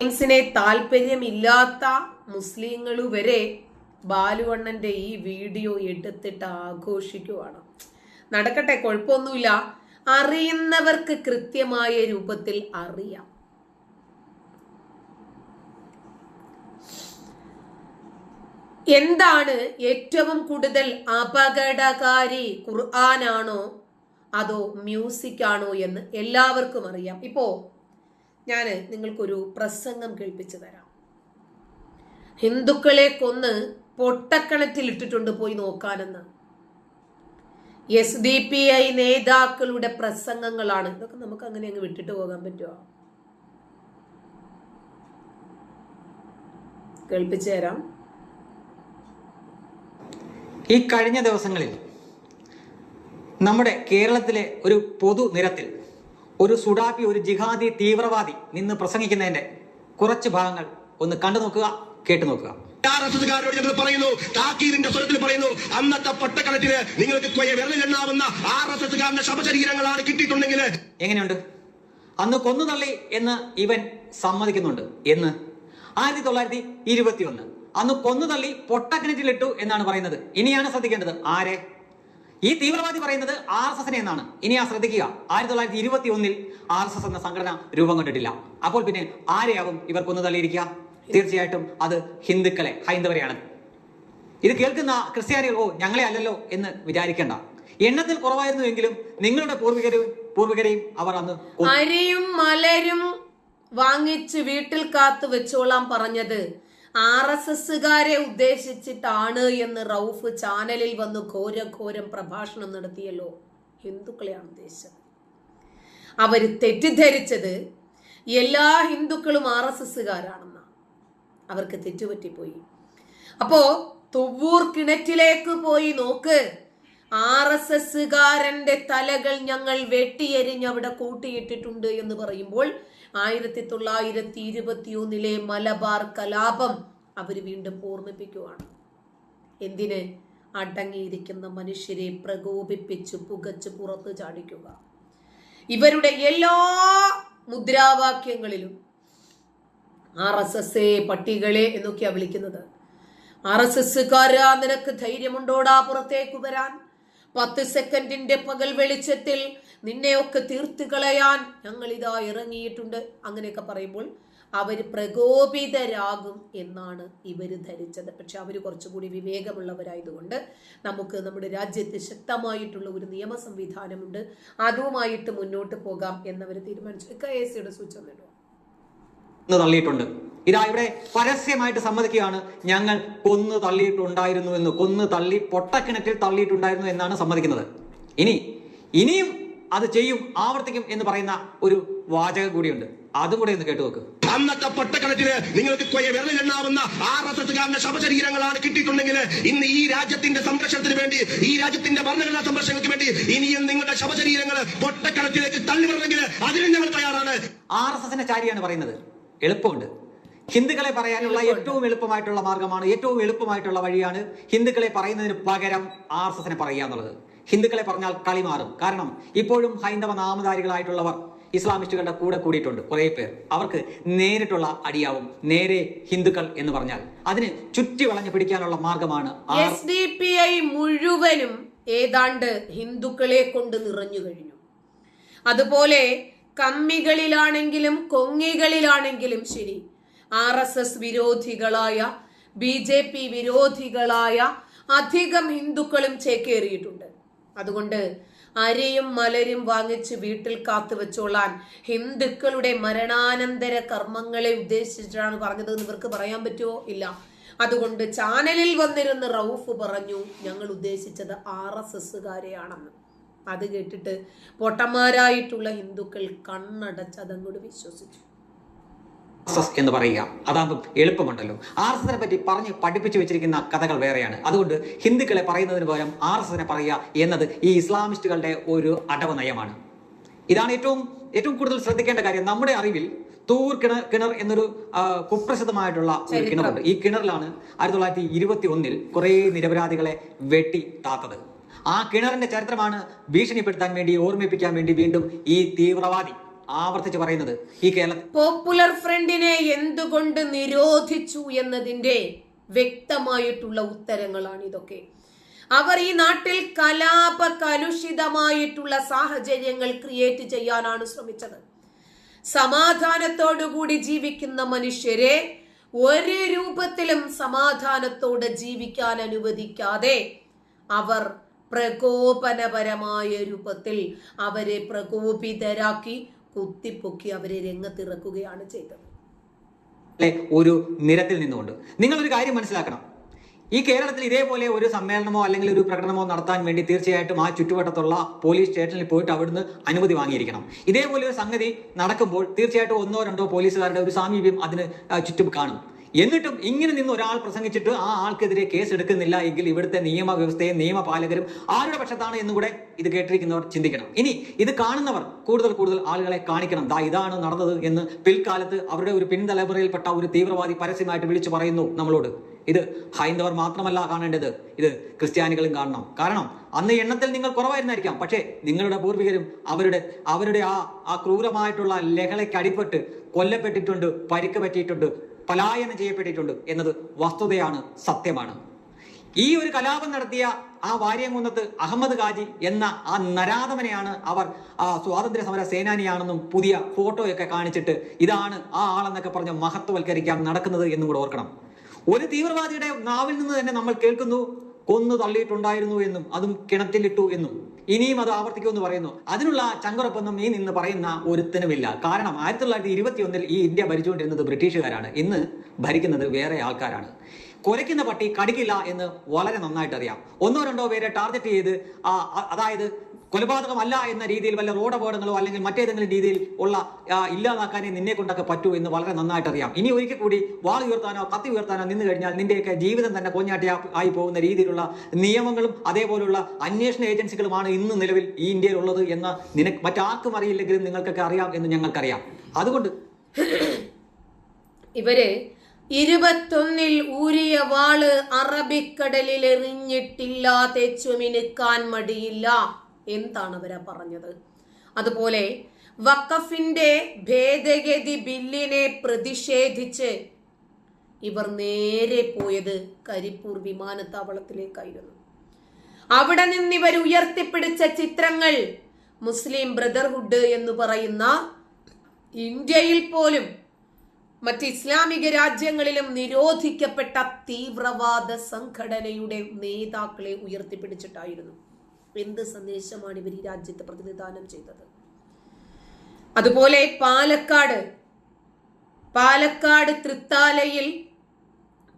മുസ്ലിംസിനെ താല്പര്യമില്ലാത്ത മുസ്ലിങ്ങൾ വരെ ബാലുവണ്ണന്റെ ഈ വീഡിയോ എടുത്തിട്ട് ആഘോഷിക്കുവാണ്. നടക്കട്ടെ കുഴപ്പമൊന്നുമില്ല. അറിയുന്നവർക്ക് കൃത്യമായ രൂപത്തിൽ അറിയാം. എന്താണ് ഏറ്റവും കൂടുതൽ അപകടകാരി ഖുർആനാണോ അതോ മ്യൂസിക് ആണോ എന്ന് എല്ലാവർക്കും അറിയാം. ഇപ്പോ ഞാൻ നിങ്ങൾക്കൊരു പ്രസംഗം കേൾപ്പിച്ചു തരാം. ഹിന്ദുക്കളെ കൊന്ന് പൊട്ടക്കണറ്റിൽ ഇട്ടിട്ടുണ്ട് പോയി നോക്കാനെന്ന്. എസ് ഡി പി ഐ നേതാക്കളുടെ പ്രസംഗങ്ങളാണ്. ഇതൊക്കെ നമുക്ക് അങ്ങനെ അങ്ങ് വിട്ടിട്ട് പോകാൻ പറ്റുമോ കേൾപ്പിച്ചു തരാം. ഈ കഴിഞ്ഞ ദിവസങ്ങളിൽ നമ്മുടെ കേരളത്തിലെ ഒരു പൊതു നിരത്തിൽ ഒരു സുഡാപ്പി ഒരു ജിഹാദി തീവ്രവാദി നിന്ന് പ്രസംഗിക്കുന്നതിന്റെ കുറച്ച് ഭാഗങ്ങൾ ഒന്ന് കണ്ടു നോക്കുക കേട്ടു നോക്കുക. ആർ എസ് ഞങ്ങൾ പറയുന്നു താക്കീരിന്റെ സ്വരത്തിൽ പറയുന്നു അന്നത്തെ പൊട്ടക്കണക്കിന് നിങ്ങൾക്ക് വിരലിലെണ്ണാവുന്ന ആർ എസ് എസ്കാരന്റെ ശവശരീരങ്ങളാണ് കിട്ടിയിട്ടുണ്ടെങ്കിൽ. എങ്ങനെയുണ്ട്? അന്ന് കൊന്നു തള്ളി എന്ന് ഇവൻ സമ്മതിക്കുന്നുണ്ട്. എന്ന്? ആയിരത്തി തൊള്ളായിരത്തി ഇരുപത്തി ഒന്ന് അന്ന് കൊന്നു തള്ളി പൊട്ടക്കിണറ്റിലിട്ടു എന്നാണ് പറയുന്നത്. ഇനിയാണ് ശ്രദ്ധിക്കേണ്ടത്. ആരെ? ഈ തീവ്രവാദി പറയുന്നത് ആർ എസ് എസിനെ എന്നാണ്. ഇനി ആ ശ്രദ്ധിക്കുക. ആയിരത്തി തൊള്ളായിരത്തി ഇരുപത്തി ഒന്നിൽ ആർ എസ് എസ് എന്ന സംഘടന രൂപം കൊണ്ടിട്ടില്ല. അപ്പോൾ പിന്നെ ആരെയാവും ഇവർ കൊന്നു തള്ളിയിരിക്കുക? തീർച്ചയായിട്ടും അത് ഹിന്ദുക്കളെ ഹൈന്ദവരെയാണ്. ഇത് കേൾക്കുന്ന ക്രിസ്ത്യാനികൾ ഓ ഞങ്ങളെ അല്ലല്ലോ എന്ന് വിചാരിക്കേണ്ട. എണ്ണത്തിൽ കുറവായിരുന്നുവെങ്കിലും നിങ്ങളുടെ പൂർവികരും പൂർവികരെയും അവർ അന്ന്. അരിയും മലരും വാങ്ങിച്ച് വീട്ടിൽ കാത്തു വെച്ചോളാം പറഞ്ഞത് ആർ എസ് എസ്സുകാരെ ഉദ്ദേശിച്ചിട്ടാണ് എന്ന് റൌഫ് ചാനലിൽ വന്ന് ഘോരഘോരം പ്രഭാഷണം നടത്തിയല്ലോ. ഹിന്ദുക്കളെയാണ് ഉദ്ദേശിച്ചത്. അവർ തെറ്റിദ്ധരിച്ചത് എല്ലാ ഹിന്ദുക്കളും ആർ എസ് എസ്സുകാരാണെന്നാണ് അവർക്ക് തെറ്റുപറ്റിപ്പോയി. അപ്പോ തുവ്വൂർ കിണറ്റിലേക്ക് പോയി നോക്ക്. ആർ എസ് എസ്സുകാരന്റെ തലകൾ ഞങ്ങൾ വെട്ടിയെരിഞ്ഞ് അവിടെ കൂട്ടിയിട്ടിട്ടുണ്ട് എന്ന് പറയുമ്പോൾ ആയിരത്തി തൊള്ളായിരത്തി ഇരുപത്തി ഒന്നിലെ മലബാർ കലാപം അവർ വീണ്ടും ഓർമ്മിപ്പിക്കുവാണ്. എന്തിന്? അടങ്ങിയിരിക്കുന്ന മനുഷ്യരെ പ്രകോപിപ്പിച്ച് പുകച്ച് പുറത്ത് ചാടിക്കുക. ഇവരുടെ എല്ലാ മുദ്രാവാക്യങ്ങളിലും ആർ എസ് എസ് എ പട്ടികളെ എന്നൊക്കെയാ വിളിക്കുന്നത്. ആർ എസ് എസ്സുകാരാ നിനക്ക് ധൈര്യമുണ്ടോടാ പുറത്തേക്ക് വരാൻ? പത്ത് സെക്കൻഡിന്റെ പകൽ വെളിച്ചത്തിൽ നിന്നെയൊക്കെ തീർത്തു കളയാൻ ഞങ്ങൾ ഇതാ ഇറങ്ങിയിട്ടുണ്ട്. അങ്ങനെയൊക്കെ പറയുമ്പോൾ അവർ പ്രകോപിതരാകും എന്നാണ് ഇവർ ധരിച്ചത്. പക്ഷെ അവർ കുറച്ചുകൂടി വിവേകമുള്ളവരായതുകൊണ്ട് നമുക്ക് നമ്മുടെ രാജ്യത്ത് ശക്തമായിട്ടുള്ള ഒരു നിയമ സംവിധാനമുണ്ട്. അതുമായിട്ട് മുന്നോട്ട് പോകാം എന്നവർ തീരുമാനിച്ചു. കെ എസ് സിയുടെ സൂചന തള്ളിയിട്ടുണ്ട്. ഇതാ ഇവിടെ പരസ്യമായിട്ട് സമ്മതിക്കുകയാണ്. ഞങ്ങൾ കൊന്നു തള്ളിയിട്ടുണ്ടായിരുന്നു എന്ന് കൊന്നു തള്ളി പൊട്ടക്കിണറ്റിൽ തള്ളിയിട്ടുണ്ടായിരുന്നു എന്നാണ് സമ്മതിക്കുന്നത്. ഇനി ഇനിയും അത് ചെയ്യും ആവർത്തിക്കും എന്ന് പറയുന്ന ഒരു വാചകം കൂടിയുണ്ട്. അതും കൂടെ ഒന്ന് കേട്ടു നോക്ക്. അന്നത്തെ പൊട്ടക്കണക്കിന് നിങ്ങൾക്ക് വിരലിലെണ്ണാവുന്ന എസ്കാരന്റെ ശവശരീരങ്ങളാണ് കിട്ടിയിട്ടുണ്ടെങ്കിൽ ഇന്ന് ഈ രാജ്യത്തിന്റെ സംരക്ഷണത്തിന് വേണ്ടി ഈ രാജ്യത്തിന്റെ ഭരണഘടനാ സംരക്ഷണത്തിന് വേണ്ടി ഇനിയും നിങ്ങളുടെ ശവശരീരങ്ങൾ പൊട്ടക്കണത്തിലേക്ക് തള്ളിവിടണമെങ്കിൽ അതിനും ഞങ്ങൾ തയ്യാറാണ്. ആർ എസ് എസിന്റെ ചാരിയാണ് പറയുന്നത്. എളുപ്പമുണ്ട്. ഹിന്ദുക്കളെ പറയാനുള്ള ഏറ്റവും എളുപ്പമായിട്ടുള്ള മാർഗമാണ് ഏറ്റവും എളുപ്പമായിട്ടുള്ള വഴിയാണ് ഹിന്ദുക്കളെ പറയുന്നതിന് പകരം ആർ എസ് എസിനെ പറയുക എന്നുള്ളത്. ഹിന്ദുക്കളെ പറഞ്ഞാൽ കളി മാറും. കാരണം ഇപ്പോഴും ഹൈന്ദവ നാമധാരികളായിട്ടുള്ളവർ ഇസ്ലാമിസ്റ്റുകളുടെ കൂടെ കൂടിയിട്ടുണ്ട് കുറെ പേർ. അവർക്ക് നേരിട്ടുള്ള അടിയാവും. നേരെ ഹിന്ദുക്കൾ എന്ന് പറഞ്ഞാൽ. അതിന് ചുറ്റി വളഞ്ഞു പിടിക്കാനുള്ള മാർഗമാണ് R S D P I മുഴുവനും ഏതാണ്ട് ഹിന്ദുക്കളെ കൊണ്ട് നിറഞ്ഞു കഴിഞ്ഞു. അതുപോലെ കമ്മികളിലാണെങ്കിലും കൊങ്ങികളിലാണെങ്കിലും ശരി. ആർ എസ് എസ് വിരോധികളായ ബി ജെ പി വിരോധികളായ അധികം ഹിന്ദുക്കളും ചേക്കേറിയിട്ടുണ്ട്. അതുകൊണ്ട് അരയും മലരും വാങ്ങിച്ച് വീട്ടിൽ കാത്തു വെച്ചോളാൻ ഹിന്ദുക്കളുടെ മരണാനന്തര കർമ്മങ്ങളെ ഉദ്ദേശിച്ചിട്ടാണ് പറഞ്ഞത് എന്ന് ഇവർക്ക് പറയാൻ പറ്റുമോ? ഇല്ല. അതുകൊണ്ട് ചാനലിൽ വന്നിരുന്ന റൌഫ് പറഞ്ഞു ഞങ്ങൾ ഉദ്ദേശിച്ചത് ആർ എസ് എസ്സുകാരെയാണെന്ന്. അത് കേട്ടിട്ട് പൊട്ടന്മാരായിട്ടുള്ള ഹിന്ദുക്കൾ കണ്ണടച്ച് അതങ്ങോട്ട് വിശ്വസിച്ചു. എസ് എസ് എന്ന് പറയുക. അതാകുമ്പോൾ എളുപ്പമുണ്ടല്ലോ. ആർ എസ് എസിനെ പറ്റി പറഞ്ഞ് പഠിപ്പിച്ചു വെച്ചിരിക്കുന്ന കഥകൾ വേറെയാണ്. അതുകൊണ്ട് ഹിന്ദുക്കളെ പറയുന്നതിന് പകരം ആർ എസ് എസിനെ പറയുക എന്നത് ഈ ഇസ്ലാമിസ്റ്റുകളുടെ ഒരു അടവ് നയമാണ് ഇതാണ് ഏറ്റവും ഏറ്റവും കൂടുതൽ ശ്രദ്ധിക്കേണ്ട കാര്യം. നമ്മുടെ അറിവിൽ തൂർ കിണർ കിണർ എന്നൊരു കുപ്രസിദ്ധമായിട്ടുള്ള ഒരു കിണറുണ്ട്. ഈ കിണറിലാണ് ആയിരത്തി തൊള്ളായിരത്തി ഇരുപത്തി ഒന്നിൽ കുറെ നിരപരാധികളെ വെട്ടി താത്തത്. ആ കിണറിന്റെ ചരിത്രമാണ് ഭീഷണിപ്പെടുത്താൻ വേണ്ടി ഓർമ്മിപ്പിക്കാൻ വേണ്ടി വീണ്ടും ഈ തീവ്രവാദി. ആവർത്തിച്ച് പറയുന്നത് ഈ കേരള പോപ്പുലർ ഫ്രണ്ടിനെ എന്തുകൊണ്ട് നിരോധിച്ചു എന്നതിന്റെ വ്യക്തമായിട്ടുള്ള ഉത്തരങ്ങളാണ് ഇതൊക്കെ. അവർ ഈ നാട്ടിൽ കലാപ കലുഷിതമായിട്ടുള്ള സാഹചര്യങ്ങൾ ക്രിയേറ്റ് ചെയ്യാനാണ് ശ്രമിച്ചത്. സമാധാനത്തോടുകൂടി ജീവിക്കുന്ന മനുഷ്യരെ ഒരു രൂപത്തിലും സമാധാനത്തോടെ ജീവിക്കാൻ അനുവദിക്കാതെ അവർ പ്രകോപനപരമായ രൂപത്തിൽ അവരെ പ്രകോപിതരാക്കി കുത്തിപ്പൊക്കി അവരെ രംഗത്തിറക്കുകയാണ് ചെയ്തത്. ഒരു നിരത്തിൽ നിന്നുകൊണ്ട്. നിങ്ങൾ ഒരു കാര്യം മനസ്സിലാക്കണം. ഈ കേരളത്തിൽ ഇതേപോലെ ഒരു സമ്മേളനമോ അല്ലെങ്കിൽ ഒരു പ്രകടനമോ നടത്താൻ വേണ്ടി തീർച്ചയായിട്ടും ആ ചുറ്റുവട്ടത്തുള്ള പോലീസ് സ്റ്റേഷനിൽ പോയിട്ട് അവിടുന്ന് അനുമതി വാങ്ങിയിരിക്കണം. ഇതേപോലെ ഒരു സംഗതി നടക്കുമ്പോൾ തീർച്ചയായിട്ടും ഒന്നോ രണ്ടോ പോലീസുകാരുടെ ഒരു സാമീപ്യം അതിന് ചുറ്റും കാണും. എന്നിട്ടും ഇങ്ങനെ നിന്ന് ഒരാൾ പ്രസംഗിച്ചിട്ട് ആ ആൾക്കെതിരെ കേസ് എടുക്കുന്നില്ല എങ്കിൽ ഇവിടുത്തെ നിയമവ്യവസ്ഥയും നിയമപാലകരും ആരുടെ പക്ഷത്താണ് എന്നും കൂടെ ഇത് കേട്ടിരിക്കുന്നവർ ചിന്തിക്കണം. ഇനി ഇത് കാണുന്നവർ കൂടുതൽ കൂടുതൽ ആളുകളെ കാണിക്കണം. ദാ ഇതാണ് നടന്നത് എന്ന് പിൽക്കാലത്ത് അവരുടെ ഒരു പിൻതലമുറയിൽപ്പെട്ട ഒരു തീവ്രവാദി പരസ്യമായിട്ട് വിളിച്ചു പറയുന്നു നമ്മളോട്. ഇത് ഹൈന്ദവർ മാത്രമല്ല കാണേണ്ടത്. ഇത് ക്രിസ്ത്യാനികളും കാണണം. കാരണം അന്ന് എണ്ണത്തിൽ നിങ്ങൾ കുറവായിരുന്നായിരിക്കാം. പക്ഷേ നിങ്ങളുടെ പൂർവികരും അവരുടെ അവരുടെ ആ ആ ക്രൂരമായിട്ടുള്ള ലഹളയ്ക്ക് അടിപ്പെട്ട് കൊല്ലപ്പെട്ടിട്ടുണ്ട് പരിക്ക് പറ്റിയിട്ടുണ്ട്. പലായനം ചെയ്യപ്പെട്ടിട്ടുണ്ട് എന്നത് വസ്തുതയാണ് സത്യമാണ്. ഈ ഒരു കലാപം നടത്തിയ ആ വാര്യംകുന്നത്ത് അഹമ്മദ് ഖാജി എന്ന ആ നരാധമനെയാണ് അവർ ആ സ്വാതന്ത്ര്യ സമര സേനാനിയാണെന്നും പുതിയ ഫോട്ടോയൊക്കെ കാണിച്ചിട്ട് ഇതാണ് ആ ആളെന്നൊക്കെ പറഞ്ഞ് മഹത്വവൽക്കരിക്കാൻ നടക്കുന്നത് എന്നും കൂടെ ഓർക്കണം. ഒരു തീവ്രവാദിയുടെ നാവിൽ നിന്ന് തന്നെ നമ്മൾ കേൾക്കുന്നു കൊന്നു തള്ളിയിട്ടുണ്ടായിരുന്നു എന്നും അതും കിണറ്റിലിട്ടു എന്നും. ഇനിയും അത് ആവർത്തിക്കുമെന്ന് പറയുന്നു. അതിനുള്ള ചങ്കുറപ്പൊന്നും ഈ നിന്ന് പറയുന്ന ഒരുത്തനുമില്ല. കാരണം ആയിരത്തി തൊള്ളായിരത്തി ഇരുപത്തി ഒന്നിൽ ഈ ഇന്ത്യ ഭരിച്ചുകൊണ്ടിരുന്നത് ബ്രിട്ടീഷുകാരാണ്. ഇന്ന് ഭരിക്കുന്നത് വേറെ ആൾക്കാരാണ്. കുരയ്ക്കുന്ന പട്ടി കടിക്കില്ല എന്ന് വളരെ നന്നായിട്ട് അറിയാം. ഒന്നോ രണ്ടോ പേരെ ടാർഗറ്റ് ചെയ്ത് അതായത് കൊലപാതകമല്ല എന്ന രീതിയിൽ വല്ല റോഡ് അപകടങ്ങളോ അല്ലെങ്കിൽ മറ്റേതെങ്കിലും രീതിയിൽ ഉള്ള ഇല്ലാതാക്കാനേ നിന്നെ കൊണ്ടൊക്കെ പറ്റൂ എന്ന് വളരെ നന്നായിട്ട് അറിയാം. ഇനി ഒരിക്കൽ കൂടി വാൾ ഉയർത്താനോ കത്തി ഉയർത്താനോ നിന്ന് കഴിഞ്ഞാൽ നിന്റെയൊക്കെ ജീവിതം തന്നെ കോഞ്ഞാട്ടി ആയി പോകുന്ന രീതിയിലുള്ള നിയമങ്ങളും അതേപോലുള്ള അന്വേഷണ ഏജൻസികളുമാണ് ഇന്ന് നിലവിൽ ഈ ഇന്ത്യയിലുള്ളത് എന്ന് നിനക്ക് മറ്റാർക്കും അറിയില്ലെങ്കിലും നിങ്ങൾക്കൊക്കെ അറിയാം എന്ന് ഞങ്ങൾക്കറിയാം. അതുകൊണ്ട് ഇവർ ഇരുപത്തൊന്നിൽ ഊരിയ വാൾ അറബിക്കടലിൽ എറിഞ്ഞിട്ടില്ല തെച്ചുമിനുക്കാൻ മടിയില്ല എന്താണ് അവരാ പറഞ്ഞത്? അതുപോലെ വഖഫിന്റെ ഭേദഗതി ബില്ലിനെ പ്രതിഷേധിച്ച് ഇവർ നേരെ പോയത് കരിപ്പൂർ വിമാനത്താവളത്തിലേക്കായിരുന്നു. അവിടെ നിന്ന് ഇവർ ഉയർത്തിപ്പിടിച്ച ചിത്രങ്ങൾ മുസ്ലിം ബ്രദർഹുഡ് എന്ന് പറയുന്ന ഇന്ത്യയിൽ പോലും മറ്റ് ഇസ്ലാമിക രാജ്യങ്ങളിലും നിരോധിക്കപ്പെട്ട തീവ്രവാദ സംഘടനയുടെ നേതാക്കളെ ഉയർത്തിപ്പിടിച്ചിട്ടായിരുന്നു. എന്ത് സന്ദേശമാണ് ഇവർ ഈ രാജ്യത്ത് പ്രതിനിധാനം ചെയ്തത്? അതുപോലെ പാലക്കാട് പാലക്കാട് തൃത്താലയിൽ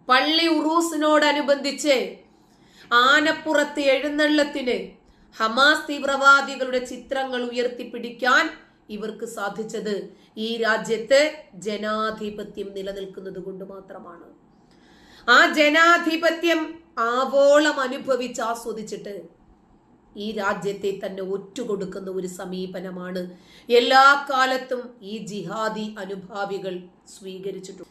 പള്ളി ഉറൂസിനോടനുബന്ധിച്ച് ആനപ്പുറത്ത് എഴുന്നള്ളത്തിന് ഹമാസ് തീവ്രവാദികളുടെ ചിത്രങ്ങൾ ഉയർത്തിപ്പിടിക്കാൻ ഇവർക്ക് സാധിച്ചത്. ഈ രാജ്യത്ത് ജനാധിപത്യം നിലനിൽക്കുന്നത് കൊണ്ട് മാത്രമാണ്. ആ ജനാധിപത്യം ആവോളം അനുഭവിച്ച് ആസ്വദിച്ചിട്ട് ഈ രാജ്യത്തെ തന്നെ ഒറ്റുകൊടുക്കുന്ന ഒരു സമീപനമാണ്. എല്ലാ കാലത്തും ഈ ജിഹാദി അനുഭാവികൾ സ്വീകരിച്ചിട്ടുള്ളത്